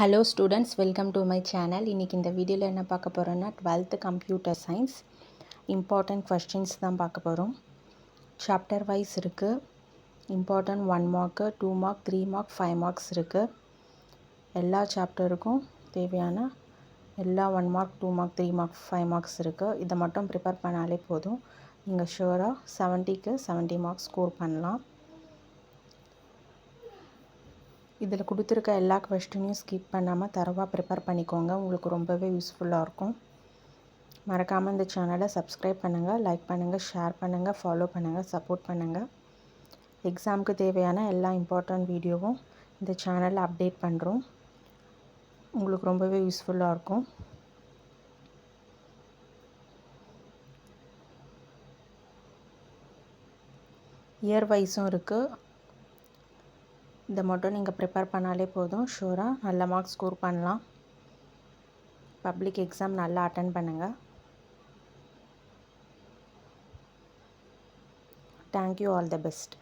Hello students welcome to my channel இன்றைக்கி இந்த வீடியோவில் என்ன பார்க்க போகிறோன்னா twelfth computer science important questions தான் பார்க்க போகிறோம் சாப்டர் வைஸ் இருக்குது important one mark two mark three mark five marks இருக்குது எல்லா சாப்டருக்கும் தேவையான எல்லா one mark two mark three mark five marks இருக்குது இதை மட்டும் ப்ரிப்பேர் பண்ணாலே போதும். நீங்கள் ஷுவராக செவன்ட்டிக்கு செவன்ட்டி மார்க்ஸ் ஸ்கோர் பண்ணலாம். இதில் கொடுத்துருக்க எல்லா கொஸ்டினையும் ஸ்கிப் பண்ணாமல் தரவாக ப்ரிப்பேர் பண்ணிக்கோங்க. உங்களுக்கு ரொம்பவே யூஸ்ஃபுல்லாக இருக்கும். மறக்காமல் இந்த சேனலை சப்ஸ்கிரைப் பண்ணுங்கள் லைக் பண்ணுங்கள் ஷேர் பண்ணுங்கள் ஃபாலோ பண்ணுங்கள் சப்போர்ட் பண்ணுங்கள் எக்ஸாமுக்கு தேவையான எல்லா இம்பார்ட்டண்ட் வீடியோவும் இந்த சேனலில் அப்டேட் பண்ணுறோம் உங்களுக்கு ரொம்பவே யூஸ்ஃபுல்லாக இருக்கும். இயர் வைஸும் இருக்குது இதை மட்டும் நீங்கள் ப்ரிப்பேர் பண்ணாலே போதும். ஷூராக நல்ல மார்க்ஸ் ஸ்கோர் பண்ணலாம். பப்ளிக் எக்ஸாம் நல்லா அட்டன் பண்ணுங்கள் thank you all the best